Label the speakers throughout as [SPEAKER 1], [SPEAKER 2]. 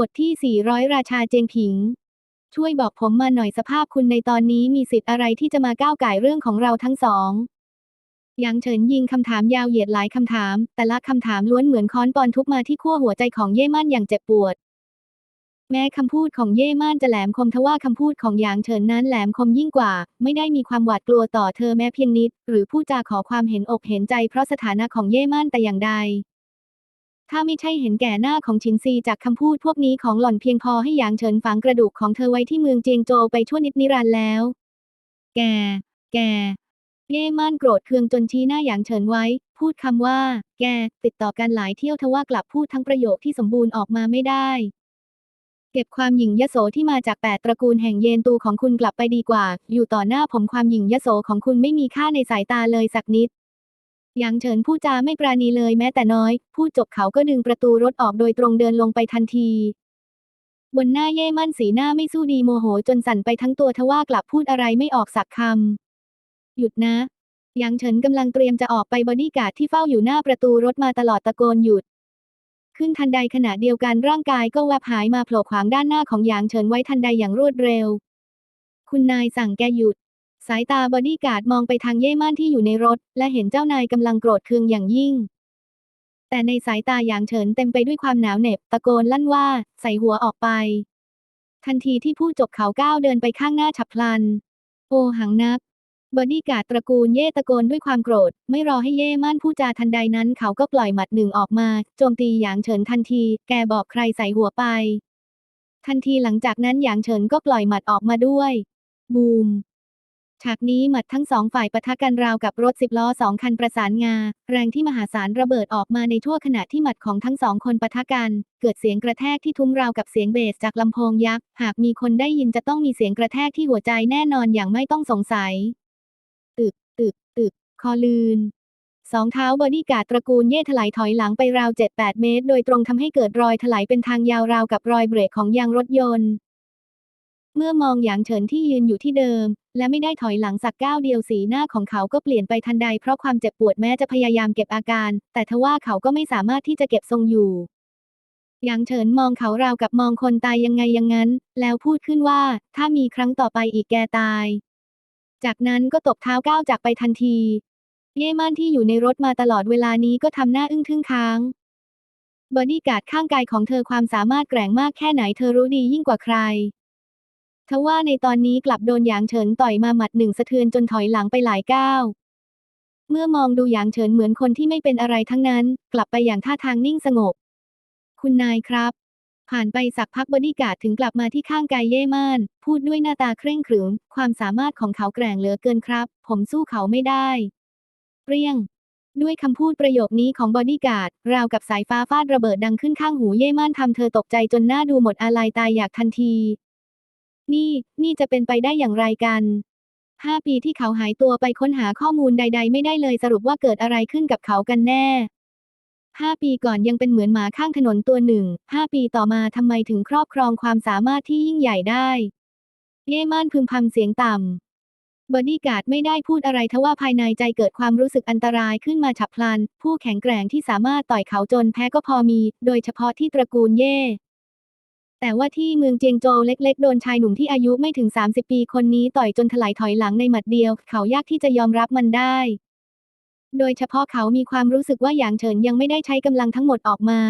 [SPEAKER 1] บทที่ 400 ราชาเจงผิง ช่วยบอกผมมาหน่อยสภาพคุณในตอนนี้มีสิทธิ์อะไรที่จะมาก้าวไก่เรื่องของเราทั้งสองหยางเฉินยิงคำถามยาวเหยียดหลายคำถาม แต่ละคำถามล้วนเหมือนค้อนปอนทุบมาที่ขั้วหัวใจของเย่ม่านอย่างเจ็บปวด แม้คำพูดของเย่ม่านจะแหลมคมทว่าคำพูดของหยางเฉินนั้นแหลมคมยิ่งกว่า ไม่ได้มีความหวาดกลัวต่อเธอแม้เพียงนิด หรือพูดจาขอความเห็นอกเห็นใจเพราะสถานะของเย่ม่านแต่อย่างใด ถ้าไม่ใช่เห็นแก่หน้าของชินซีจากคำพูดพวกนี้ของหล่อนเพียงพอให้หยางเฉินฝังกระดูกของเธอไว้ที่เมืองเจียงโจวไปชั่วนิดนิรันดร์แล้ว แก แก เย่ม่านโกรธเคืองจนชี้หน้าหยางเฉินไว้ พูดคำว่า แก ติดต่อกันหลายเที่ยวทว่ากลับพูดทั้งประโยคที่สมบูรณ์ออกมาไม่ได้ เก็บความหยิ่งยโสที่มาจากแปดตระกูลแห่งเยนตูของคุณกลับไปดีกว่า อยู่ต่อหน้าผมความหยิ่งยโสของคุณไม่มีค่าในสายตาเลยสักนิด หยางเฉินพูดจาไม่ปราณีเลยแม้แต่น้อย พูดจบเขาก็ดึงประตูรถออกโดยตรงเดินลงไปทันที บนหน้าเย่มั่นสีหน้าไม่สู้ดีโมโหจนสั่นไปทั้งตัวทว่ากลับพูดอะไรไม่ออกสักคำ หยุดนะหยางเฉินกำลังเตรียมจะออกไปบอดี้การ์ดที่เฝ้าอยู่หน้าประตูรถมาตลอดตะโกนหยุด ขึ้นทันใดขณะเดียวกันร่างกายก็แวบหายมาโผล่ขวางด้านหน้าของหยางเฉินไว้ทันใดอย่างรวดเร็ว คุณนายสั่งแกหยุด สายตาบอดี้การ์ดมองไปทางเย่ม่านที่อยู่ในรถ และเห็นเจ้านายกำลังโกรธเคืองอย่างยิ่ง แต่ในสายตาหยางเฉินเต็มไปด้วยความหนาวเหน็บ ตะโกนลั่นว่า ใส่หัวออกไป ทันทีที่พูดจบเขาก้าวเดินไปข้างหน้าฉับพลัน โอหังนัก บอดี้การ์ดตระกูลเย่ตะโกนด้วยความโกรธ ไม่รอให้เย่ม่านพูดจาทันใดนั้นเขาก็ปล่อยหมัดหนึ่งออกมา โจมตีหยางเฉินทันที แกบอกใครใส่หัวไป ทันทีหลังจากนั้นหยางเฉินก็ปล่อยหมัดออกมาด้วย บูม ฉากนี้หมัดทั้งสองฝ่ายปะทะกันราวกับรถสิบล้อสองคันประสานงา แรงที่มหาศาลระเบิดออกมาในทั่วขณะที่หมัดของทั้งสองคนปะทะกัน เกิดเสียงกระแทกที่ทุ้มราวกับเสียงเบสจากลำโพงยักษ์ หากมีคนได้ยินจะต้องมีเสียงกระแทกที่หัวใจแน่นอนอย่างไม่ต้องสงสัย ตึก ตึก ตึก คอลืนสองเท้าบอดี้การ์ดตระกูลเย่ถลายถอยหลังไปราว 7-8 เมตร โดยตรงทำให้เกิดรอยถลายเป็นทางยาวราวกับรอยเบรกของยางรถยนต์เมื่อมองหยางเฉินที่ยืนอยู่ที่เดิม และไม่ได้ถอยหลังสักก้าวเดียวสีหน้าของเขาก็เปลี่ยนไปทันใดเพราะความเจ็บปวดแม้จะพยายามเก็บอาการ แต่ทว่าเขาก็ไม่สามารถที่จะเก็บทรงอยู่หยางเฉินมองเขาราวกับมองคนตายยังไงยังงั้น แล้วพูดขึ้นว่า ถ้ามีครั้งต่อไปอีกแกตาย จากนั้นก็ตบเท้าก้าวจากไปทันที เย่ม่านที่อยู่ในรถมาตลอดเวลานี้ก็ทำหน้าอึ้งทึ่งค้างบอดี้การ์ดข้างกายของเธอความสามารถแกร่งมากแค่ไหนเธอรู้ดียิ่งกว่าใคร ทว่าในตอนนี้กลับโดนหยางเฉินต่อยมาหมัดหนึ่งสะเทือนจนถอยหลังไปหลายก้าวเมื่อมองดูหยางเฉินเหมือนคนที่ไม่เป็นอะไรทั้งนั้น กลับไปอย่างท่าทางนิ่งสงบ คุณนายครับ ผ่านไปสักพักบอดี้การ์ดถึงกลับมาที่ข้างกายเย่ม่าน พูดด้วยหน้าตาเคร่งขรึม ความสามารถของเขาแกร่งเหลือเกินครับ ผมสู้เขาไม่ได้ เปรี้ยง ด้วยคำพูดประโยคนี้ของบอดี้การ์ดราวกับสายฟ้าฟาดระเบิดดังขึ้นข้างหูเย่ม่านทำเธอตกใจจนหน้าดูหมดอาลัยตายอยากทันที นี่ นี่จะเป็นไปได้อย่างไรกันห้าปีที่เขาหายตัวไปค้นหาข้อมูลใด ๆ ไม่ได้เลยสรุปว่าเกิดอะไรขึ้นกับเขากันแน่ห้าปีก่อนยังเป็นเหมือนหมาข้างถนนตัวหนึ่งห้าปีต่อมาทำไมถึงครอบครองความสามารถที่ยิ่งใหญ่ได้ เย่ม่านพึมพำเสียงต่ำบอดี้การ์ดไม่ได้พูดอะไรทว่าภายในใจเกิดความรู้สึกอันตรายขึ้นมาฉับพลัน ผู้แข็งแกร่งที่สามารถต่อยเขาจนแพ้ก็พอมี โดยเฉพาะที่ตระกูลเย่ แต่ว่าที่เมืองเจียงโจวเล็ก ๆ โดนชายหนุ่มที่อายุไม่ถึง 30 ปีคนนี้ต่อยจนถลายถอยหลังในหมัดเดียว เขายากที่จะยอมรับมันได้ โดยเฉพาะเขามีความรู้สึกว่าหยางเฉินยังไม่ได้ใช้กำลังทั้งหมดออกมา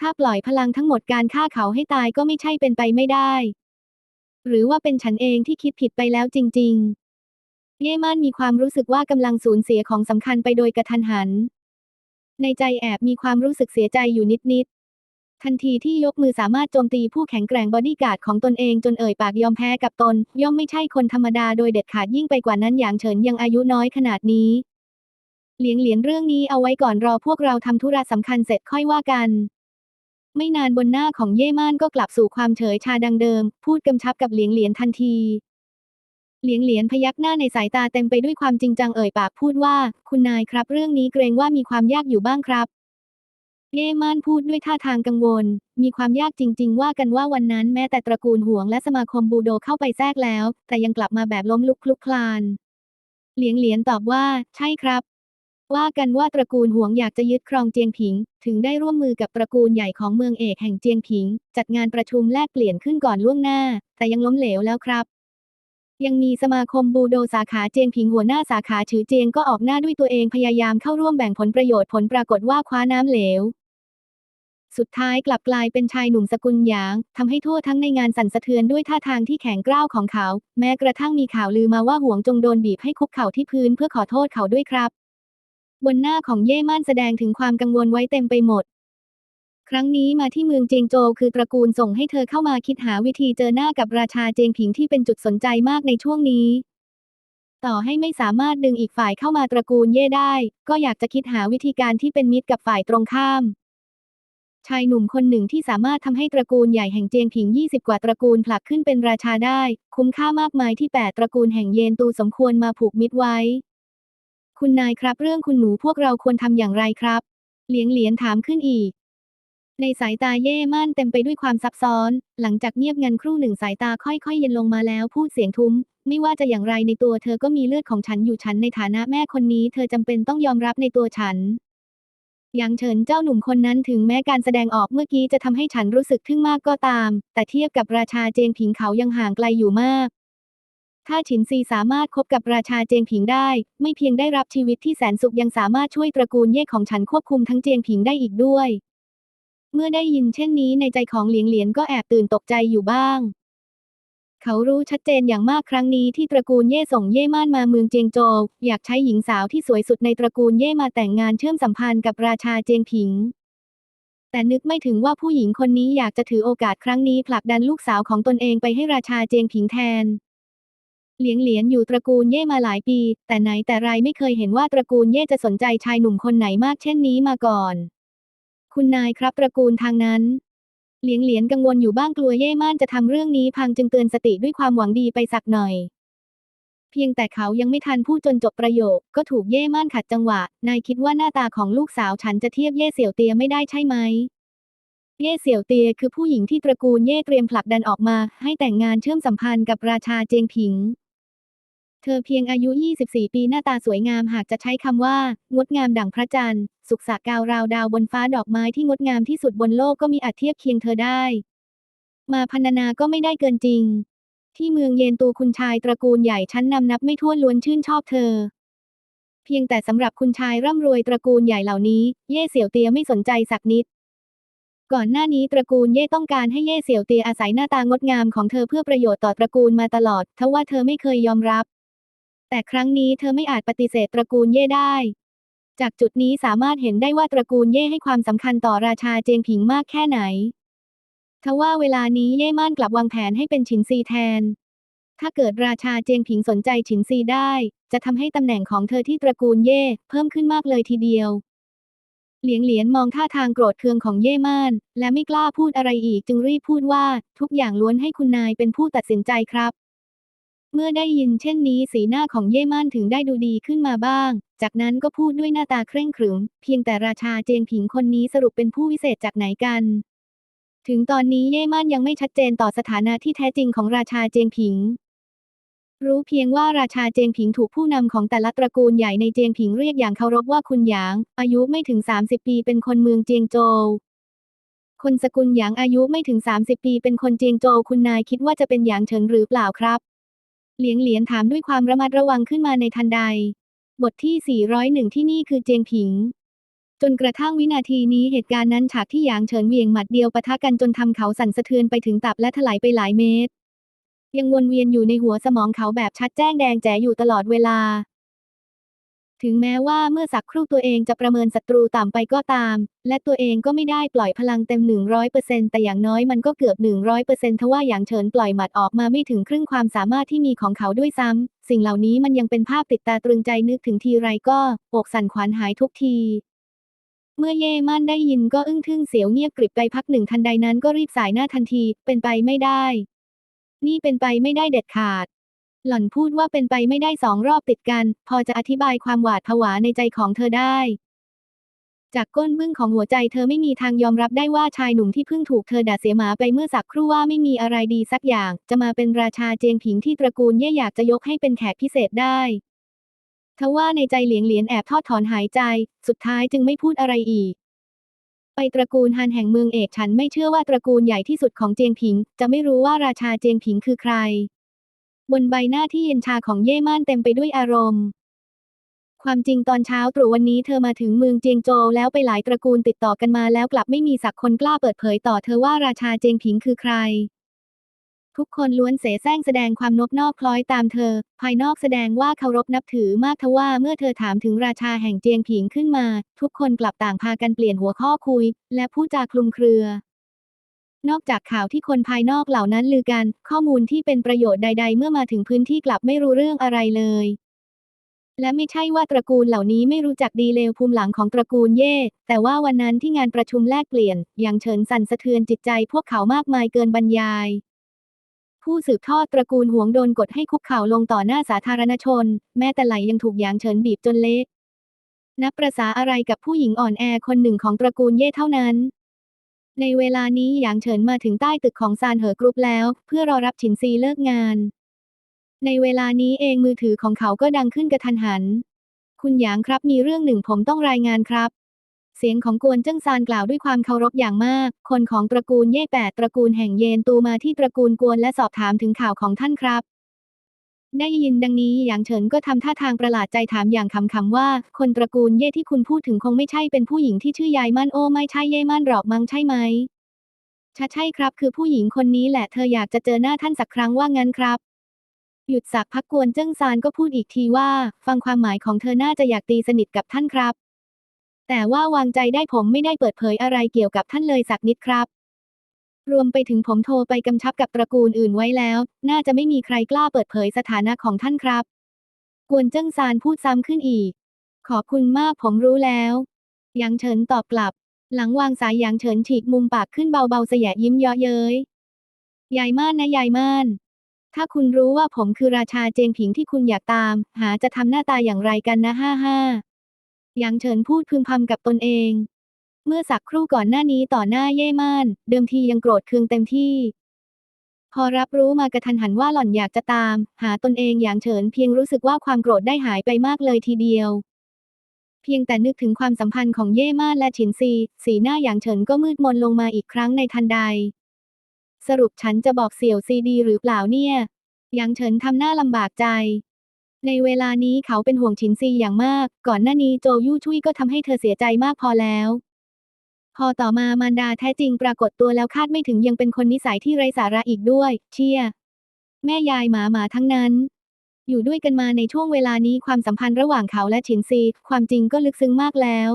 [SPEAKER 1] ถ้าปล่อยพลังทั้งหมดการฆ่าเขาให้ตายก็ไม่ใช่เป็นไปไม่ได้ หรือว่าเป็นฉันเองที่คิดผิดไปแล้วจริง ๆ เย่ม่านมีความรู้สึกว่ากำลังสูญเสียของสำคัญไปโดยกระทันหัน ในใจแอบมีความรู้สึกเสียใจอยู่นิดๆ ทันทีที่ยกมือสามารถโจมตีผู้แข็งแกร่งบอดี้การ์ดของตนเองจนเอ่ยปากยอมแพ้กับตน ย่อมไม่ใช่คนธรรมดาโดยเด็ดขาดยิ่งไปกว่านั้นอย่างเฉินยังอายุน้อยขนาดนี้ เหลียงเหลียนเรื่องนี้เอาไว้ก่อนรอพวกเราทำธุระสำคัญเสร็จค่อยว่ากัน ไม่นานบนหน้าของเย่ม่านก็กลับสู่ความเฉยชาดังเดิม พูดกำชับกับเหลียงเหลียนทันที เหลียงเหลียนพยักหน้าในสายตาเต็มไปด้วยความจริงจังเอ่ยปากพูดว่า คุณนายครับ เรื่องนี้เกรงว่ามีความยากอยู่บ้างครับ เย่ม่านพูดด้วยท่าทางกังวล มีความยากจริง ๆ ว่ากันว่าวันนั้นแม้แต่ตระกูลห่วงและสมาคมบูโดเข้าไปแทรกแล้ว แต่ยังกลับมาแบบล้มลุกคลุกคลาน เหลียงเหลียนตอบว่า ใช่ครับ ว่ากันว่าตระกูลหวงอยากจะยึดครองเจียงผิง ถึงได้ร่วมมือกับตระกูลใหญ่ของเมืองเอกแห่งเจียงผิง จัดงานประชุมแลกเปลี่ยนขึ้นก่อนล่วงหน้า แต่ยังล้มเหลวแล้วครับยังมีสมาคมบูโดสาขาเจียงผิงหัวหน้าสาขาฉือเจียงก็ออกหน้าด้วยตัวเองพยายามเข้าร่วมแบ่งผลประโยชน์ผลปรากฏว่าคว้าน้ำเหลว สุดท้ายกลับกลายเป็นชายหนุ่มสกุลหยางทำให้ทั่วทั้งในงานสั่นสะเทือนด้วยท่าทางที่แข็งกร้าวของเขา แม้กระทั่งมีข่าวลือมาว่าห่วงจงโดนบีบให้คุกเข่าที่พื้นเพื่อขอโทษเขาด้วยครับ บนหน้าของเย่ม่านแสดงถึงความกังวลไว้เต็มไปหมด ครั้งนี้มาที่เมืองเจียงโจวคือตระกูลส่งให้เธอเข้ามาคิดหาวิธีเจอหน้ากับราชาเจียงผิงที่เป็นจุดสนใจมากในช่วงนี้ต่อให้ไม่สามารถดึงอีกฝ่ายเข้ามาตระกูลเย่ได้ ก็อยากจะคิดหาวิธีการที่เป็นมิตรกับฝ่ายตรงข้าม ชายหนุ่มคนหนึ่งที่สามารถทำให้ตระกูลใหญ่แห่งเจียงผิง 20 กว่าตระกูลผลักขึ้นเป็นราชาได้ คุ้มค่ามากมายที่ 8 ตระกูลแห่งเยนตูสมควรมาผูกมิตรไว้ คุณนายครับเรื่องคุณหนูพวกเราควรทำอย่างไรครับ เหลียงเหลียนถามขึ้นอีก ในสายตาเย่ม่านเต็มไปด้วยความซับซ้อน หลังจากเงียบงันครู่หนึ่งสายตาค่อยๆ เย็นลงมาแล้วพูดเสียงทุ้ม ไม่ว่าจะอย่างไรในตัวเธอก็มีเลือดของฉันอยู่ฉันในฐานะแม่คนนี้ เธอจำเป็นต้องยอมรับในตัวฉัน ยังเฉินเจ้าหนุ่มคนนั้นถึงแม้การแสดงออกเมื่อกี้จะทำให้ฉันรู้สึกทึ่งมากก็ตาม แต่เทียบกับราชาเจงผิงเขายังห่างไกลอยู่มาก ถ้าฉินซีสามารถคบกับราชาเจงผิงได้ ไม่เพียงได้รับชีวิตที่แสนสุขยังสามารถช่วยตระกูลเย่ของฉันควบคุมทั้งเจงผิงได้อีกด้วย เมื่อได้ยินเช่นนี้ในใจของเหลียงเหลียนก็แอบตื่นตกใจอยู่บ้าง เขารู้ชัดเจนอย่างมากครั้งนี้ที่ตระกูลเย่ส่งเย่ม่านมาเมืองเจียงโจวอยากใช้หญิงสาวที่สวยสุดในตระกูลเย่มาแต่งงานเชื่อมสัมพันธ์กับราชาเจียงผิง แต่นึกไม่ถึงว่าผู้หญิงคนนี้อยากจะถือโอกาสครั้งนี้ผลักดันลูกสาวของตนเองไปให้ราชาเจียงผิงแทนเหลียงเหลียนอยู่ตระกูลเย่มาหลายปี แต่ไหนแต่ไรไม่เคยเห็นว่าตระกูลเย่จะสนใจชายหนุ่มคนไหนมากเช่นนี้มาก่อน คุณนายครับตระกูลทางนั้น เหลียงเหลียนกังวลอยู่บ้างกลัวเย่ม่านจะทำเรื่องนี้พังจึงเตือนสติด้วยความหวังดีไปสักหน่อย เพียงแต่เขายังไม่ทันพูดจนจบประโยค ก็ถูกเย่ม่านขัดจังหวะ นายคิดว่าหน้าตาของลูกสาวฉันจะเทียบเย่เสี่ยวเตียไม่ได้ใช่ไหมเย่เสี่ยวเตียคือผู้หญิงที่ตระกูลเย่เตรียมผลักดันออกมา ให้แต่งงานเชื่อมสัมพันธ์กับราชาเจียงผิง เธอเพียงอายุ 24 ปีหน้าตาสวยงามหากจะใช้คำว่า งดงามดั่งพระจันทร์ สุขสากาวราวดาวบนฟ้าดอกไม้ที่งดงามที่สุดบนโลกก็มีอาจเทียบเคียงเธอได้ มาพรรณนาก็ไม่ได้เกินจริง ที่เมืองเยนตูคุณชายตระกูลใหญ่ชั้นนำนับไม่ถ้วนล้วนชื่นชอบเธอ เพียงแต่สำหรับคุณชายร่ำรวยตระกูลใหญ่เหล่านี้ เย่เสี่ยวเตียไม่สนใจสักนิดก่อนหน้านี้ตระกูลเย่ต้องการให้เย่เสี่ยวเตียอาศัยหน้าตางดงามของเธอเพื่อประโยชน์ต่อตระกูลมาตลอดทว่าเธอไม่เคยยอมรับ แต่ครั้งนี้เธอไม่อาจปฏิเสธตระกูลเย่ได้ จากจุดนี้สามารถเห็นได้ว่าตระกูลเย่ให้ความสำคัญต่อราชาเจียงผิงมากแค่ไหน ทว่าเวลานี้เย่ม่านกลับวางแผนให้เป็นฉินซีแทน ถ้าเกิดราชาเจียงผิงสนใจฉินซีได้ จะทำให้ตำแหน่งของเธอที่ตระกูลเย่เพิ่มขึ้นมากเลยทีเดียวเหลียงเหลียนมองท่าทางโกรธเคืองของเย่ม่าน และไม่กล้าพูดอะไรอีกจึงรีบพูดว่า ทุกอย่างล้วนให้คุณนายเป็นผู้ตัดสินใจครับ เมื่อได้ยินเช่นนี้สีหน้าของเย่ม่านถึงได้ดูดีขึ้นมาบ้าง จากนั้นก็พูดด้วยหน้าตาเคร่งขรึม เพียงแต่ราชาเจียงผิงคนนี้สรุปเป็นผู้วิเศษจากไหนกัน ถึงตอนนี้เย่ม่านยังไม่ชัดเจนต่อสถานะที่แท้จริงของราชาเจียงผิง รู้เพียงว่าราชาเจียงผิงถูกผู้นำของแต่ละตระกูลใหญ่ในเจียงผิงเรียกอย่างเคารพว่าคุณหยาง อายุไม่ถึง 30 ปีเป็นคนเมืองเจียงโจวคนสกุลหยางอายุไม่ถึง 30 ปีเป็นคนเจียงโจวคุณนายคิดว่าจะเป็นหยางเฉินหรือเปล่าครับ เหลียงเหลียนถามด้วยความระมัดระวังขึ้นมาในทันใด บทที่ 401 ที่นี่คือเจียงผิง จนกระทั่งวินาทีนี้เหตุการณ์นั้นฉากที่หยางเฉินเวียงหมัดเดียวปะทะกันจนทำเขาสั่นสะเทือนไปถึงตับและถลายไปหลายเมตร ยังวนเวียนอยู่ในหัวสมองเขาแบบชัดแจ้งแดงแจ๋อยู่ตลอดเวลา ถึงแม้ว่าเมื่อสักครู่ตัวเองจะประเมินศัตรูต่ำไปก็ตาม และตัวเองก็ไม่ได้ปล่อยพลังเต็ม 100%แต่อย่างน้อยมันก็เกือบ 100%ทว่าอย่างเฉินปล่อยหมัดออกมาไม่ถึงครึ่งความสามารถที่มีของเขาด้วยซ้ำ สิ่งเหล่านี้มันยังเป็นภาพติดตาตรึงใจนึกถึงทีไรก็อกสั่นขวัญหายทุกทีเมื่อเย่ม่านได้ยินก็อึ้งทึ่งเสียวเงียบกริบไปพักหนึ่งทันใดนั้นก็รีบสายหน้าทันที เป็นไปไม่ได้ นี่เป็นไปไม่ได้เด็ดขาด หล่อนพูดว่าเป็นไปไม่ได้สองรอบติดกัน พอจะอธิบายความหวาดผวาในใจของเธอได้ จากก้นบึ้งของหัวใจเธอไม่มีทางยอมรับได้ว่าชายหนุ่มที่เพิ่งถูกเธอด่าเสียหมาไปเมื่อสักครู่ว่าไม่มีอะไรดีสักอย่าง จะมาเป็นราชาเจียงผิงที่ตระกูลเย่อยากจะยกให้เป็นแขกพิเศษได้ทว่าในใจเหลียงเหลียนแอบทอดถอนหายใจ สุดท้ายจึงไม่พูดอะไรอีก ไปตระกูลฮันแห่งเมืองเอกฉันไม่เชื่อว่าตระกูลใหญ่ที่สุดของเจียงผิง จะไม่รู้ว่าราชาเจียงผิงคือใคร บนใบหน้าที่เย็นชาของเย่ม่านเต็มไปด้วยอารมณ์ ความจริงตอนเช้าตรู่วันนี้เธอมาถึงเมืองเจียงโจวแล้วไปหลายตระกูลติดต่อกันมาแล้วกลับไม่มีสักคนกล้าเปิดเผยต่อเธอว่าราชาเจียงผิงคือใคร ทุกคนล้วนเสแสร้งแสดงความนบนอบคล้อยตามเธอ ภายนอกแสดงว่าเคารพนับถือมากทว่าเมื่อเธอถามถึงราชาแห่งเจียงผิงขึ้นมา ทุกคนกลับต่างพากันเปลี่ยนหัวข้อคุย และพูดจาคลุมเครือ นอกจากข่าวที่คนภายนอกเหล่านั้นลือกัน ข้อมูลที่เป็นประโยชน์ใด ๆ เมื่อมาถึงพื้นที่กลับไม่รู้เรื่องอะไรเลย และไม่ใช่ว่าตระกูลเหล่านี้ไม่รู้จักดีเลวภูมิหลังของตระกูลเย่ แต่ว่าวันนั้นที่งานประชุมแลกเปลี่ยน อย่างเฉินสั่นสะเทือนจิตใจพวกเขามากมายเกินบรรยาย ผู้สืบทอดตระกูลหวงโดนกดให้คุกเข่าลงต่อหน้าสาธารณชน แม้แต่ไหลยังถูกหยางเฉินบีบจนเละนับประษาอะไรกับผู้หญิงอ่อนแอคนหนึ่งของตระกูลเย่เท่านั้น ในเวลานี้หยางเฉินมาถึงใต้ตึกของซานเหอกรุ๊ปแล้ว เพื่อรอรับฉินซีเลิกงาน ในเวลานี้เองมือถือของเขาก็ดังขึ้นกระทันหัน คุณหยางครับมีเรื่องหนึ่งผมต้องรายงานครับ เสียงของกวนเจิ้งซานกล่าวด้วยความเคารพอย่างมาก คนของตระกูลเย่แปดตระกูลแห่งเยนตูมาที่ตระกูลกวนและสอบถามถึงข่าวของท่านครับ ได้ยินดังนี้หยางเฉินก็ทำท่าทางประหลาดใจถามอย่างคำๆว่า คนตระกูลเย่ที่คุณพูดถึงคงไม่ใช่เป็นผู้หญิงที่ชื่อยายมั่นโอ้ไม่ใช่เย่มั่นหรอกมั้งใช่ไหมช่ใช่ครับ คือผู้หญิงคนนี้แหละเธออยากจะเจอหน้าท่านสักครั้งว่างั้นครับ หยุดสักพักกวนเจิ้งซานก็พูดอีกทีว่า ฟังความหมายของเธอน่าจะอยากตีสนิทกับท่านครับ แต่ว่าวางใจได้ผมไม่ได้เปิดเผยอะไรเกี่ยวกับท่านเลยสักนิดครับ รวมไปถึงผมโทรไปกำชับกับตระกูลอื่นไว้แล้ว น่าจะไม่มีใครกล้าเปิดเผยสถานะของท่านครับ กวนเจิ้งซานพูดซ้ำขึ้นอีก ขอบคุณมากผมรู้แล้วหยางเฉินตอบกลับ หลังวางสายหยางเฉินฉีกมุมปากขึ้นเบาๆเสยะยิ้มเยาะเย้ยยายม่านนะยายม่าน ถ้าคุณรู้ว่าผมคือราชาเจงผิงที่คุณอยากตาม หาจะทำหน้าตาอย่างไรกันนะห้าห้าหยางเฉินพูดพึมพำกับตนเอง เมื่อสักครู่ก่อนหน้านี้ต่อหน้าเย่ม่าน เดิมทียังโกรธเคืองเต็มที่ พอรับรู้มากระทันหันว่าหล่อนอยากจะตาม หาตนเองอย่างเฉินเพียงรู้สึกว่าความโกรธได้หายไปมากเลยทีเดียว เพียงแต่นึกถึงความสัมพันธ์ของเย่ม่านและฉินซี สีหน้าอย่างเฉินก็มืดมนลงมาอีกครั้งในทันใด สรุปฉันจะบอกเสี่ยวซีดีหรือเปล่าเนี่ยหยางเฉินทำหน้าลำบากใจ ในเวลานี้เขาเป็นห่วงฉินซีอย่างมาก ก่อนหน้านี้โจยู่ชุยก็ทำให้เธอเสียใจมากพอแล้ว พอต่อมามารดาแท้จริงปรากฏตัวแล้วคาดไม่ถึงยังเป็นคนนิสัยที่ไร้สาระอีกด้วย เชียแม่ยายหมาหมาทั้งนั้น อยู่ด้วยกันมาในช่วงเวลานี้ความสัมพันธ์ระหว่างเขาและฉินซี ความจริงก็ลึกซึ้งมากแล้ว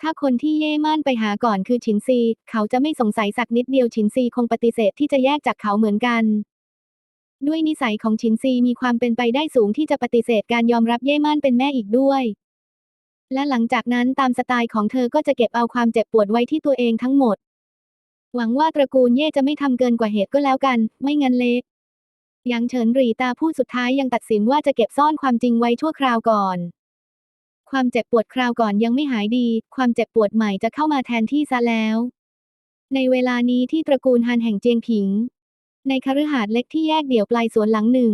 [SPEAKER 1] ถ้าคนที่เย่ม่านไปหาก่อนคือฉินซี เขาจะไม่สงสัยสักนิดเดียวฉินซีคงปฏิเสธที่จะแยกจากเขาเหมือนกันด้วยนิสัยของฉินซีมีความเป็นไปได้สูงที่จะปฏิเสธการยอมรับเย่ม่านเป็นแม่อีกด้วย และหลังจากนั้นตามสไตล์ของเธอก็จะเก็บเอาความเจ็บปวดไว้ที่ตัวเองทั้งหมด หวังว่าตระกูลเย่จะไม่ทำเกินกว่าเหตุก็แล้วกัน ไม่งั้นเละยางเฉินหรีตาพูดสุดท้ายยังตัดสินว่าจะเก็บซ่อนความจริงไว้ชั่วคราวก่อน ความเจ็บปวดคราวก่อนยังไม่หายดี ความเจ็บปวดใหม่จะเข้ามาแทนที่ซะแล้ว ในเวลานี้ที่ตระกูลฮันแห่งเจียงผิง ในคฤหาสน์เล็กที่แยกเดี่ยวปลายสวนหลังหนึ่ง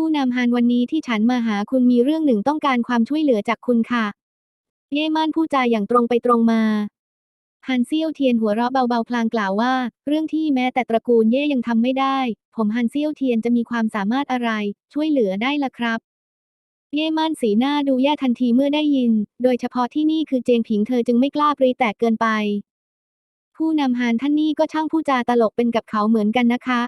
[SPEAKER 1] ผู้นำฮันวันนี้ที่ฉันมาหาคุณมีเรื่องหนึ่งต้องการความช่วยเหลือจากคุณค่ะ เย่ม่านพูดจาอย่างตรงไปตรงมาฮันเซียวเทียนหัวเราะเบาๆพลางกล่าวว่า เรื่องที่แม้แต่ตระกูลเย่ยังทำไม่ได้ ผมฮันเซียวเทียนจะมีความสามารถอะไร ช่วยเหลือได้ล่ะครับ เย่ม่านสีหน้าดูแย่ทันทีเมื่อได้ยิน โดยเฉพาะที่นี่คือเจงผิงเธอจึงไม่กล้าปรีแตกเกินไป ผู้นำฮานท่านนี่ก็ช่างพูดจาตลกเป็นกับเขาเหมือนกันนะคะ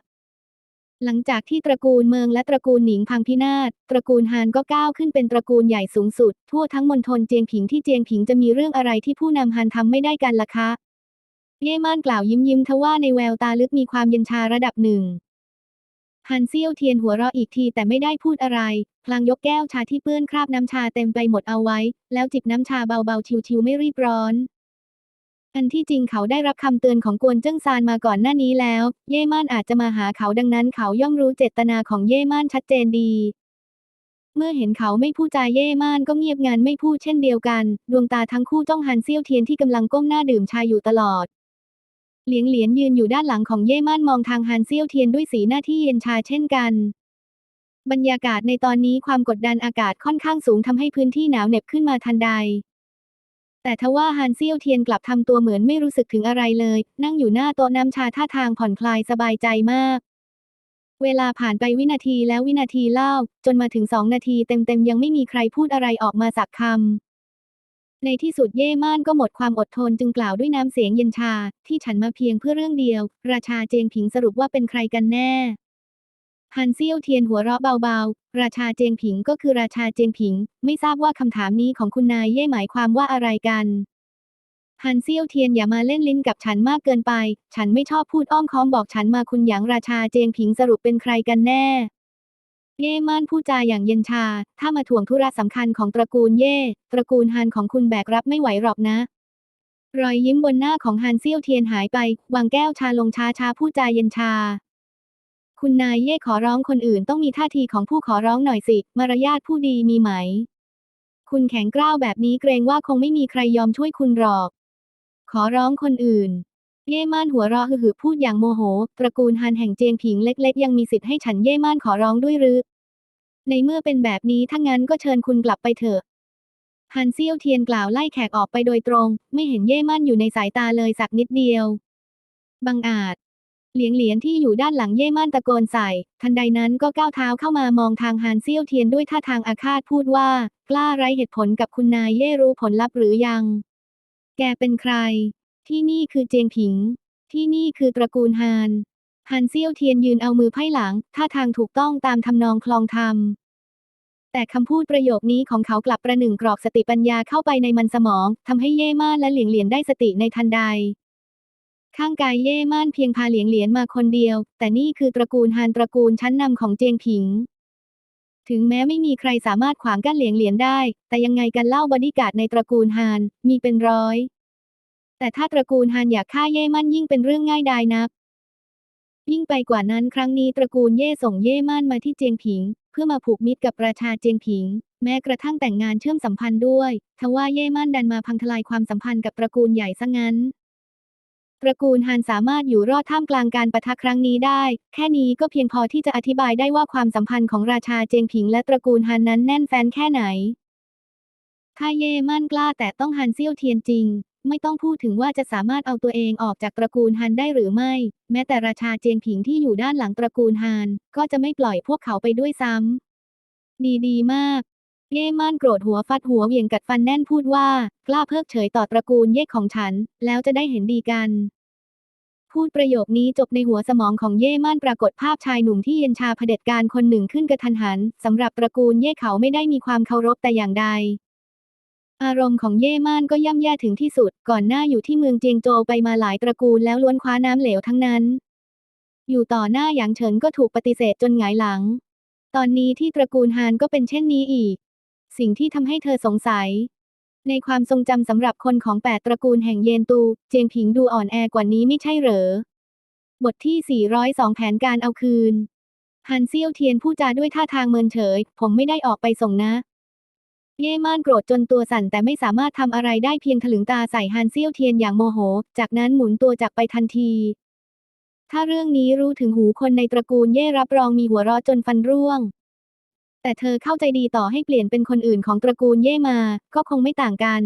[SPEAKER 1] หลังจากที่ตระกูลเมืองและตระกูลหนิงพังพินาศ ตระกูลฮานก็ก้าวขึ้นเป็นตระกูลใหญ่สูงสุด ทั่วทั้งมณฑลเจียงผิงที่เจียงผิงจะมีเรื่องอะไรที่ผู้นำฮานทำไม่ได้กันล่ะคะ เย่ม่านกล่าวยิ้มยิ้มทว่าในแววตาลึกมีความเย็นชาระดับหนึ่งฮันเซี่ยวเทียนหัวเราะอีกทีแต่ไม่ได้พูดอะไร พลางยกแก้วชาที่เปื้อนคราบน้ำชาเต็มไปหมดเอาไว้ แล้วจิบน้ำชาเบาๆชิวๆไม่รีบร้อน อันที่จริงเขาได้รับคำเตือนของกวนเจิ้งซานมาก่อนหน้านี้แล้ว เย่ม่านอาจจะมาหาเขาดังนั้นเขาย่อมรู้เจตนาของเย่ม่านชัดเจนดี เมื่อเห็นเขาไม่พูดจาเย่ม่านก็เงียบงันไม่พูดเช่นเดียวกัน ดวงตาทั้งคู่จ้องฮันเซี่ยวเทียนที่กำลังก้มหน้าดื่มชาอยู่ตลอด เหลียงเหลียนยืนอยู่ด้านหลังของเย่ม่านมองทางฮันเซี่ยวเทียนด้วยสีหน้าที่เย็นชาเช่นกันบรรยากาศในตอนนี้ความกดดันอากาศค่อนข้างสูงทำให้พื้นที่หนาวเหน็บขึ้นมาทันใด แต่ทว่าฮันเซี่ยวเทียนกลับทำตัวเหมือนไม่รู้สึกถึงอะไรเลย นั่งอยู่หน้าโต๊ะน้ำชาท่าทางผ่อนคลายสบายใจมาก เวลาผ่านไปวินาทีแล้ววินาทีเล่า จนมาถึงสองนาทีเต็มๆ ยังไม่มีใครพูดอะไรออกมาสักคำ ในที่สุดเย่ม่านก็หมดความอดทนจึงกล่าวด้วยน้ำเสียงเย็นชา ที่ฉันมาเพียงเพื่อเรื่องเดียว ราชาเจงผิงสรุปว่าเป็นใครกันแน่ฮันเซี่ยวเทียนหัวเราะเบาๆ ราชาเจงผิงก็คือราชาเจงผิง ไม่ทราบว่าคำถามนี้ของคุณนายเย่หมายความว่าอะไรกันฮันเซียวเทียนอย่ามาเล่นลิ้นกับฉันมากเกินไป ฉันไม่ชอบพูดอ้อมค้อมบอกฉันมาคุณหยางราชาเจงผิงสรุปเป็นใครกันแน่ เย่ม่านพูดจาอย่างเย็นชา ถ้ามาถ่วงธุระสำคัญของตระกูลเย่ ตระกูลฮันของคุณแบกรับไม่ไหวหรอกนะ รอยยิ้มบนหน้าของฮันเซียวเทียนหายไป วางแก้วชาลงช้าช้าพูดจาเย็นชา คุณนายเย่ขอร้องคนอื่นต้องมีท่าทีของผู้ขอร้องหน่อยสิ มารยาทผู้ดีมีไหม คุณแข็งกร้าวแบบนี้เกรงว่าคงไม่มีใครยอมช่วยคุณหรอก ขอร้องคนอื่น เย่ม่านหัวเราะหือพูดอย่างโมโห ตระกูลฮันแห่งเจียงผิงเล็ก ๆ ยังมีสิทธิ์ให้ฉันเย่ม่านขอร้องด้วยหรือ ในเมื่อเป็นแบบนี้ถ้างั้นก็เชิญคุณกลับไปเถอะฮันเซี่ยวเทียนกล่าวไล่แขกออกไปโดยตรง ไม่เห็นเย่มั่นอยู่ในสายตาเลยสักนิดเดียวบังอาจ เหลียงเหลียนที่อยู่ด้านหลังเย่ม่านตะโกนใส่ ทันใดนั้นก็ก้าวเท้าเข้ามามองทางฮันเซี่ยวเทียนด้วยท่าทางอาฆาตพูดว่า กล้าไรเหตุผลกับคุณนายเย่รู้ผลลัพธ์หรือยัง แกเป็นใคร ที่นี่คือเจียงผิง ที่นี่คือตระกูลฮานฮันเซี่ยวเทียนยืนเอามือไพ่หลัง ท่าทางถูกต้องตามทำนองคลองธรรม แต่คำพูดประโยคนี้ของเขากลับประหนึ่งกรอกสติปัญญาเข้าไปในมันสมอง ทำให้เย่ม่านและเหลียงเหลียนได้สติในทันใด ข้างกายเย่ม่านเพียงพาเหลียงเหลียนมาคนเดียว แต่นี่คือตระกูลฮานตระกูลชั้นนำของเจียงผิง ถึงแม้ไม่มีใครสามารถขวางกั้นเหลียงเหลียนได้ แต่ยังไงกันเล่าบอดี้การ์ดในตระกูลฮานมีเป็นร้อย แต่ถ้าตระกูลฮานอยากฆ่าเย่มั่นยิ่งเป็นเรื่องง่ายดายนัก ยิ่งไปกว่านั้นครั้งนี้ตระกูลเย่ส่งเย่ม่านมาที่เจียงผิง เพื่อมาผูกมิตรกับปราชาเจียงผิง แม้กระทั่งแต่งงานเชื่อมสัมพันธ์ด้วยทว่าเย่ม่านดันมาพังทลายความสัมพันธ์กับตระกูลใหญ่ซะงั้น ตระกูลฮานสามารถอยู่รอดท่ามกลางการประทะครั้งนี้ได้ แค่นี้ก็เพียงพอที่จะอธิบายได้ว่าความสัมพันธ์ของราชาเจงผิงและตระกูลฮานนั้นแน่นแฟ้นแค่ไหนถ้าเย่มั่นกล้าแต่ต้องฮันเซี่ยวเทียนจริง ไม่ต้องพูดถึงว่าจะสามารถเอาตัวเองออกจากตระกูลฮันได้หรือไม่ แม้แต่ราชาเจงผิงที่อยู่ด้านหลังตระกูลฮานก็จะไม่ปล่อยพวกเขาไปด้วยซ้ำดีดีมาก เย่ม่านโกรธหัวฟัดหัวเวียงกัดฟันแน่นพูดว่า กล้าเพิกเฉยต่อตระกูลเย่ของฉัน แล้วจะได้เห็นดีกัน พูดประโยคนี้จบในหัวสมองของเย่ม่านปรากฏภาพชายหนุ่มที่เย็นชาเผด็จการคนหนึ่งขึ้นกระทันหันสำหรับตระกูลเย่เขาไม่ได้มีความเคารพแต่อย่างใด อารมณ์ของเย่ม่านก็ย่ำแย่ถึงที่สุด ก่อนหน้าอยู่ที่เมืองเจียงโจวไปมาหลายตระกูลแล้วล้วนคว้าน้ำเหลวทั้งนั้น อยู่ต่อหน้าหยางเฉินก็ถูกปฏิเสธจนหงายหลังตอนนี้ที่ตระกูลฮานก็เป็นเช่นนี้อีก สิ่งที่ทำให้เธอสงสัย ในความทรงจำสำหรับคนของแปดตระกูลแห่งเยนตู เจียงผิงดูอ่อนแอกว่านี้ไม่ใช่เหรอ บทที่ 402 แผนการเอาคืนฮันเซี่ยวเทียนพูดจาด้วยท่าทางเมินเฉย ผมไม่ได้ออกไปส่งนะ เย่ม่านโกรธจนตัวสั่นแต่ไม่สามารถทำอะไรได้เพียงถลึงตาใส่ฮันเซี่ยวเทียนอย่างโมโห จากนั้นหมุนตัวจากไปทันที ถ้าเรื่องนี้รู้ถึงหูคนในตระกูลเย่รับรองมีหัวเราะจนฟันร่วง แต่เธอเข้าใจดีต่อให้เปลี่ยนเป็นคนอื่นของตระกูลเย่มา ก็คงไม่ต่างกัน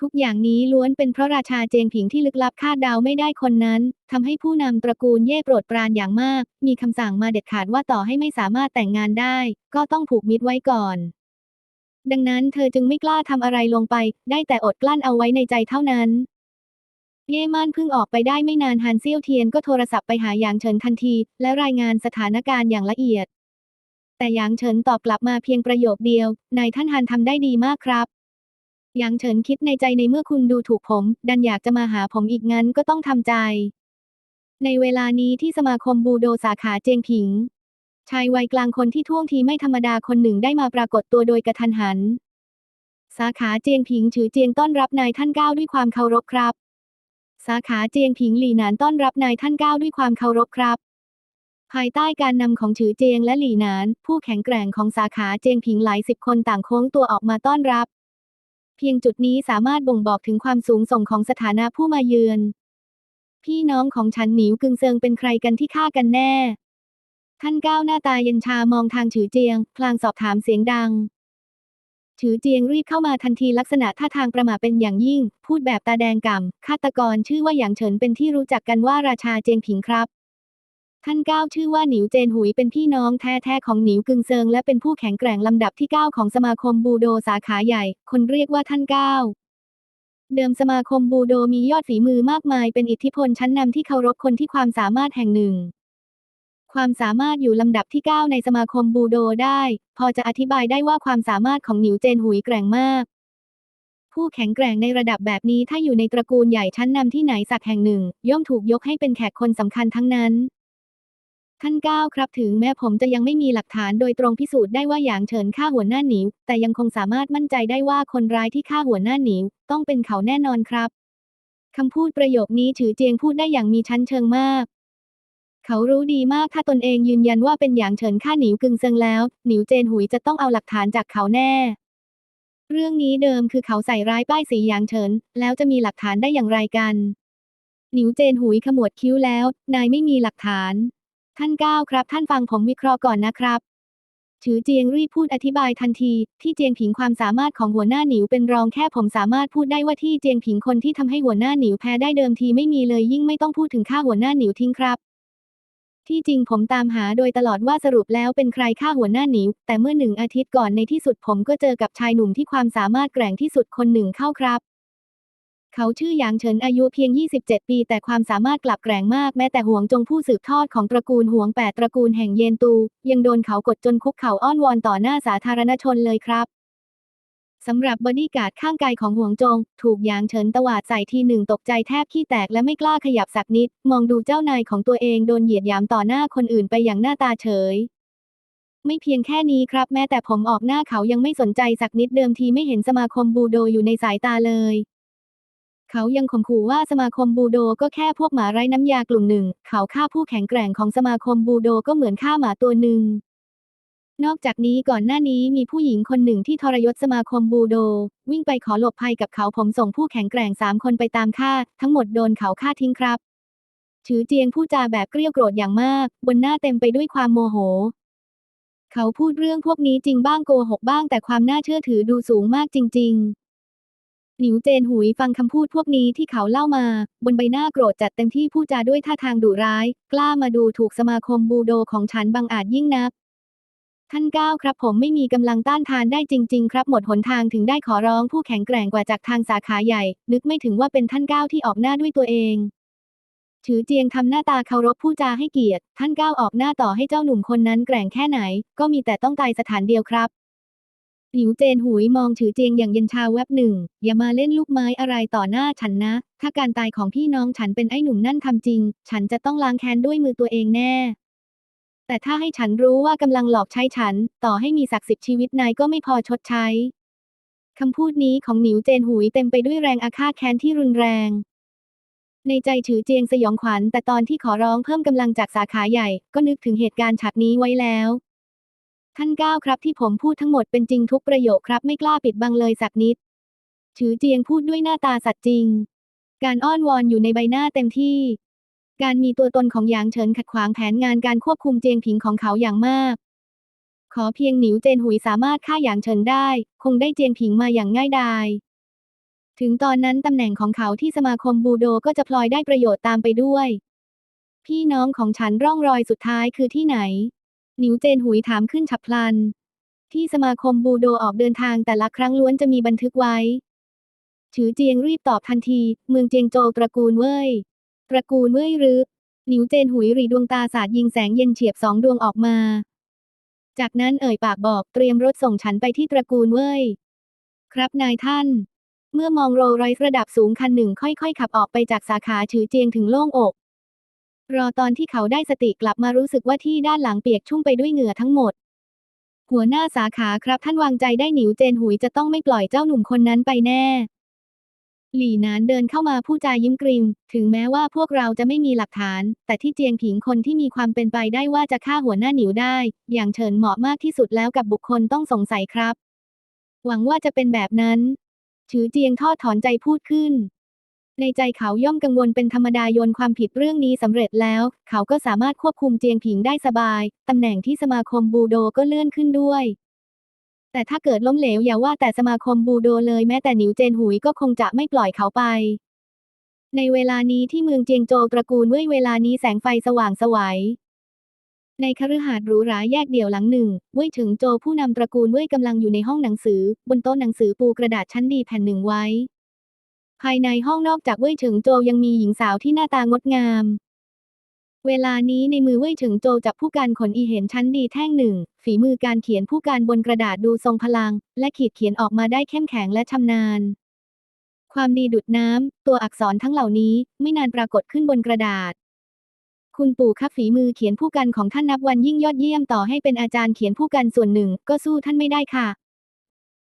[SPEAKER 1] ทุกอย่างนี้ล้วนเป็นเพราะราชาเจงผิงที่ลึกลับคาดเดาไม่ได้คนนั้นทำให้ผู้นำตระกูลเย่โปรดปรานอย่างมาก มีคำสั่งมาเด็ดขาดว่าต่อให้ไม่สามารถแต่งงานได้ ก็ต้องผูกมิตรไว้ก่อน ดังนั้นเธอจึงไม่กล้าทำอะไรลงไป ได้แต่อดกลั้นเอาไว้ในใจเท่านั้นเย่ม่านเพิ่งออกไปได้ไม่นานฮันเซี่ยวเทียนก็โทรศัพท์ไปหาหยางเฉินทันที และรายงานสถานการณ์อย่างละเอียด แต่หยางเฉินตอบกลับมาเพียงประโยคเดียว นายท่านฮันทำได้ดีมากครับหยางเฉินคิดในใจในเมื่อคุณดูถูกผม ดันอยากจะมาหาผมอีกงั้นก็ต้องทำใจ ในเวลานี้ที่สมาคมบูโดสาขาเจียงผิง ชายวัยกลางคนที่ท่วงทีไม่ธรรมดาคนหนึ่งได้มาปรากฏตัวโดยกระทันหัน สาขาเจียงผิงถือเจียงต้อนรับนายท่านก้าวด้วยความเคารพครับ สาขาเจียงผิงหลี่หนานต้อนรับนายท่านก้าวด้วยความเคารพครับ ภายใต้การนำของฉือเจียงและหลี่นาน ผู้แข็งแกร่งของสาขาเจียงผิงหลายสิบคนต่างโค้งตัวออกมาต้อนรับ เพียงจุดนี้สามารถบ่งบอกถึงความสูงส่งของสถานะผู้มาเยือน พี่น้องของฉันหนิวกึงเซิงเป็นใครกันที่ฆ่ากันแน่ ท่านก้าวหน้าตาเย็นชามองทางฉือเจียง พลางสอบถามเสียงดังฉือเจียงรีบเข้ามาทันทีลักษณะท่าทางประหม่าเป็นอย่างยิ่ง พูดแบบตาแดงก่ำฆาตกรชื่อว่าหยางเฉินเป็นที่รู้จักกันว่าราชาเจียงผิงครับ ท่านก้าวชื่อว่าหนิวเจนหุยเป็นพี่น้องแท้ๆของหนิวกึงเซิงและเป็นผู้แข็งแกร่งลำดับที่ 9 ของสมาคมบูโดสาขาใหญ่ คนเรียกว่าท่านก้าวเดิมสมาคมบูโดมียอดฝีมือมากมายเป็นอิทธิพลชั้นนำที่เคารพคนที่ความสามารถแห่งหนึ่ง ความสามารถอยู่ลำดับที่ 9 ในสมาคมบูโดได้ พอจะอธิบายได้ว่าความสามารถของหนิวเจนหุยแกร่งมาก ผู้แข็งแกร่งในระดับแบบนี้ถ้าอยู่ในตระกูลใหญ่ชั้นนำที่ไหนสักแห่งหนึ่ง ย่อมถูกยกให้เป็นแขกคนสำคัญทั้งนั้น ท่านก้าวครับถึงแม้ผมจะยังไม่มีหลักฐานโดยตรงพิสูจน์ได้ว่าหยางเฉินฆ่าหัวหน้าหนิว แต่ยังคงสามารถมั่นใจได้ว่าคนร้ายที่ฆ่าหัวหน้าหนิว ต้องเป็นเขาแน่นอนครับ คำพูดประโยคนี้ฉือเจียงพูดได้อย่างมีชั้นเชิงมาก เขารู้ดีมากถ้าตนเองยืนยันว่าเป็นหยางเฉินฆ่าหนิวกึงเซิงแล้ว หนิวเจนหุยจะต้องเอาหลักฐานจากเขาแน่ เรื่องนี้เดิมคือเขาใส่ร้ายป้ายสีหยางเฉิน แล้วจะมีหลักฐานได้อย่างไรกัน หนิวเจนหุยขมวดคิ้วแล้ว นายไม่มีหลักฐาน ท่านก้าวครับ ท่านฟังผมวิเคราะห์ก่อนนะครับฉือเจียงรีบพูดอธิบายทันที ที่เจียงผิงความสามารถของหัวหน้าหนิวเป็นรองแค่ผมสามารถพูดได้ว่าที่เจียงผิงคนที่ทำให้หัวหน้าหนิวแพ้ได้เดิมทีไม่มีเลยยิ่งไม่ต้องพูดถึงฆ่าหัวหน้าหนิวทิ้งครับ ที่จริงผมตามหาโดยตลอดว่าสรุปแล้วเป็นใครฆ่าหัวหน้าหนิว แต่เมื่อหนึ่งอาทิตย์ก่อนในที่สุดผมก็เจอกับชายหนุ่มที่ความสามารถแกร่งที่สุดคนหนึ่งเข้าครับ เขาชื่อหยางเฉินอายุเพียง 27 ปี แต่ความสามารถกลับแกร่งมากแม้แต่หวงจงผู้สืบทอดของตระกูลหวงแปดตระกูลแห่งเยนตู ยังโดนเขากดจนคุกเข่าอ้อนวอนต่อหน้าสาธารณชนเลยครับสำหรับบอดี้การ์ดข้างกายของหวงจง ถูกหยางเฉินตวาดใส่ทีหนึ่งตกใจแทบขี้แตกและไม่กล้าขยับสักนิด มองดูเจ้านายของตัวเองโดนเหยียดหยามต่อหน้าคนอื่นไปอย่างหน้าตาเฉย ไม่เพียงแค่นี้ครับ แม้แต่ผมออกหน้าเขายังไม่สนใจสักนิดเดิมทีไม่เห็นสมาคมบูโดอยู่ในสายตาเลย เขายังข่มขู่ว่าสมาคมบูโดก็แค่พวกหมาไร้น้ำยากลุ่มหนึ่ง เขาฆ่าผู้แข็งแกร่งของสมาคมบูโดก็เหมือนฆ่าหมาตัวหนึ่ง นอกจากนี้ก่อนหน้านี้มีผู้หญิงคนหนึ่งที่ทรยศสมาคมบูโด วิ่งไปขอหลบภัยกับเขาผมส่งผู้แข็งแกร่งสามคนไปตามฆ่า ทั้งหมดโดนเขาฆ่าทิ้งครับ ถือเจียงผู้จาแบบเกรี้ยวโกรธอย่างมาก บนหน้าเต็มไปด้วยความโมโหเขาพูดเรื่องพวกนี้จริงบ้างโกหกบ้างแต่ความน่าเชื่อถือดูสูงมากจริง ๆ หนิวเจนหุยฟังคำพูดพวกนี้ที่เขาเล่ามา บนใบหน้าโกรธจัดเต็มที่พูดจาด้วยท่าทางดุร้าย กล้ามาดูถูกสมาคมบูโดของฉันบังอาจยิ่งนัก ท่านก้าวครับผมไม่มีกำลังต้านทานได้จริง ๆ ครับหมดหนทางถึงได้ขอร้องผู้แข็งแกร่งกว่าจากทางสาขาใหญ่ นึกไม่ถึงว่าเป็นท่านก้าวที่ออกหน้าด้วยตัวเองถือเจียงทำหน้าตาเคารพผู้จาให้เกียรติ ท่านก้าวออกหน้าต่อให้เจ้าหนุ่มคนนั้นแกร่งแค่ไหน ก็มีแต่ต้องตายสถานเดียวครับ หลิวเจนหุยมองถือเจียงอย่างเย็นชาแวบหนึ่ง อย่ามาเล่นลูกไม้อะไรต่อหน้าฉันนะ ถ้าการตายของพี่น้องฉันเป็นไอ้หนุ่มนั่นทำจริง ฉันจะต้องล้างแค้นด้วยมือตัวเองแน่ แต่ถ้าให้ฉันรู้ว่ากำลังหลอกใช้ฉัน ต่อให้มีศักดิ์สิทธิ์ชีวิตนายก็ไม่พอชดใช้คำพูดนี้ของหนิวเจนหุยเต็มไปด้วยแรงอาฆาตแค้นที่รุนแรง ในใจถือเจียงสยองขวัญแต่ตอนที่ขอร้องเพิ่มกำลังจากสาขาใหญ่ ก็นึกถึงเหตุการณ์ฉากนี้ไว้แล้ว ท่านก้าวครับที่ผมพูดทั้งหมดเป็นจริงทุกประโยคครับไม่กล้าปิดบังเลยสักนิด ถือเจียงพูดด้วยหน้าตาสัตย์จริง การอ้อนวอนอยู่ในใบหน้าเต็มที่ การมีตัวตนของหยางเฉินขัดขวางแผนงานการควบคุมเจียงผิงของเขาอย่างมาก ขอเพียงหนิวเจนหุยสามารถฆ่าหยางเฉินได้ คงได้เจียงผิงมาอย่างง่ายดาย ถึงตอนนั้นตำแหน่งของเขาที่สมาคมบูโดก็จะพลอยได้ประโยชน์ตามไปด้วย พี่น้องของฉันร่องรอยสุดท้ายคือที่ไหน หนิวเจนหุยถามขึ้นฉับพลัน ที่สมาคมบูโดออกเดินทางแต่ละครั้งล้วนจะมีบันทึกไว้ ถือเจียงรีบตอบทันที เมืองเจียงโจตระกูลเว่ย ตระกูลเว่ยหรือ หนิวเจนหุยรีดวงตาสาดยิงแสงเย็นเฉียบสองดวงออกมา จากนั้นเอ่ยปากบอกเตรียมรถส่งฉันไปที่ตระกูลเว่ย ครับนายท่าน เมื่อมองโรลไรส์ระดับสูงคันหนึ่งค่อยๆ ขับออกไปจากสาขาถือเจียงถึงโล่งอก รอตอนที่เขาได้สติกลับมารู้สึกว่าที่ด้านหลังเปียกชุ่มไปด้วยเหงื่อทั้งหมด หัวหน้าสาขาครับท่านวางใจได้หนิวเจนหุยจะต้องไม่ปล่อยเจ้าหนุ่มคนนั้นไปแน่ หลี่หนานเดินเข้ามาผู้จายิ้มกริม ถึงแม้ว่าพวกเราจะไม่มีหลักฐาน แต่ที่เจียงผิงคนที่มีความเป็นไปได้ว่าจะฆ่าหัวหน้าหนิวได้ อย่างเฉินเหมาะมากที่สุดแล้วกับบุคคลต้องสงสัยครับ หวังว่าจะเป็นแบบนั้นถือเจียงทอดถอนใจพูดขึ้น ในใจเขาย่อมกังวลเป็นธรรมดาโยนความผิดเรื่องนี้สำเร็จแล้ว เขาก็สามารถควบคุมเจียงผิงได้สบายตำแหน่งที่สมาคมบูโดก็เลื่อนขึ้นด้วย แต่ถ้าเกิดล้มเหลวอย่าว่าแต่สมาคมบูโดเลยแม้แต่หนิวเจนหุยก็คงจะไม่ปล่อยเขาไป ในเวลานี้ที่เมืองเจียงโจวตระกูลเว่ยเวลานี้แสงไฟสว่างสวัยในคฤหาสน์หรูหราแยกเดี่ยวหลังหนึ่ง เว่ยถึงโจผู้นำตระกูลเว่ยกำลังอยู่ในห้องหนังสือ บนโต๊ะหนังสือปูกระดาษชั้นดีแผ่นหนึ่งไว้ ภายในห้องนอกจากเว่ยถึงโจวยังมีหญิงสาวที่หน้าตางดงาม เวลานี้ในมือเว่ยถึงโจวจับผู้การขนอีเห็นชั้นดีแท่งหนึ่ง ฝีมือการเขียนผู้การบนกระดาษดูทรงพลัง และขีดเขียนออกมาได้เข้มแข็งและชำนาญ ความดีดุดน้ำ ตัวอักษรทั้งเหล่านี้ไม่นานปรากฏขึ้นบนกระดาษคุณปู่ครับฝีมือเขียนผู้กันของท่านนับวันยิ่งยอดเยี่ยมต่อให้เป็นอาจารย์เขียนผู้กันส่วนหนึ่ง ก็สู้ท่านไม่ได้ค่ะ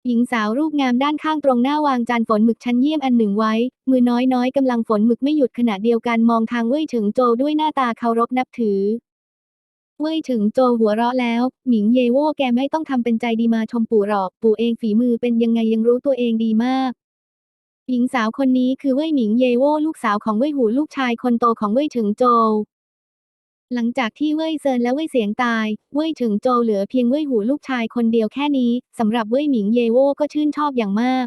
[SPEAKER 1] หญิงสาวรูปงามด้านข้างตรงหน้าวางจานฝนหมึกชั้นเยี่ยมอันหนึ่งไว้ มือน้อยน้อยๆกำลังฝนหมึกไม่หยุดขณะเดียวกันมองทางเว่ยถึงโจด้วยหน้าตาเคารพนับถือ เว่ยถึงโจหัวเราะแล้ว หมิงเยโว่แกไม่ต้องทำเป็นใจดีมาชมปู่หรอก ปู่เองฝีมือเป็นยังไงยังรู้ตัวเองดีมาก หญิงสาวคนนี้คือเว่ยหมิงเยโว่ลูกสาวของเว่ยหูลูกชายคนโตของเว่ยถึงโจ หลังจากที่เว่ยเซินและเว่ยเสียงตาย เว่ยถึงโจเหลือเพียงเว่ยหูลูกชายคนเดียวแค่นี้สำหรับเว่ยหมิงเยโว่ก็ชื่นชอบอย่างมาก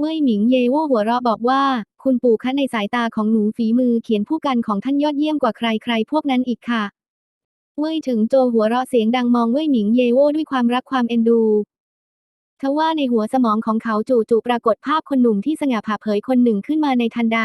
[SPEAKER 1] เว่ยหมิงเยโว่หัวเราะบอกว่า คุณปู่คะในสายตาของหนูฝีมือเขียนผู้กันของท่านยอดเยี่ยมกว่าใครๆพวกนั้นอีกค่ะ เว่ยถึงโจหัวเราะเสียงดังมองเว่ยหมิงเยโว่ด้วยความรักความเอ็นดูทว่าในหัวสมองของเขาจู่ๆปรากฏภาพคนหนุ่มที่สง่าผ่าเผยคนหนึ่งขึ้นมาในทันใด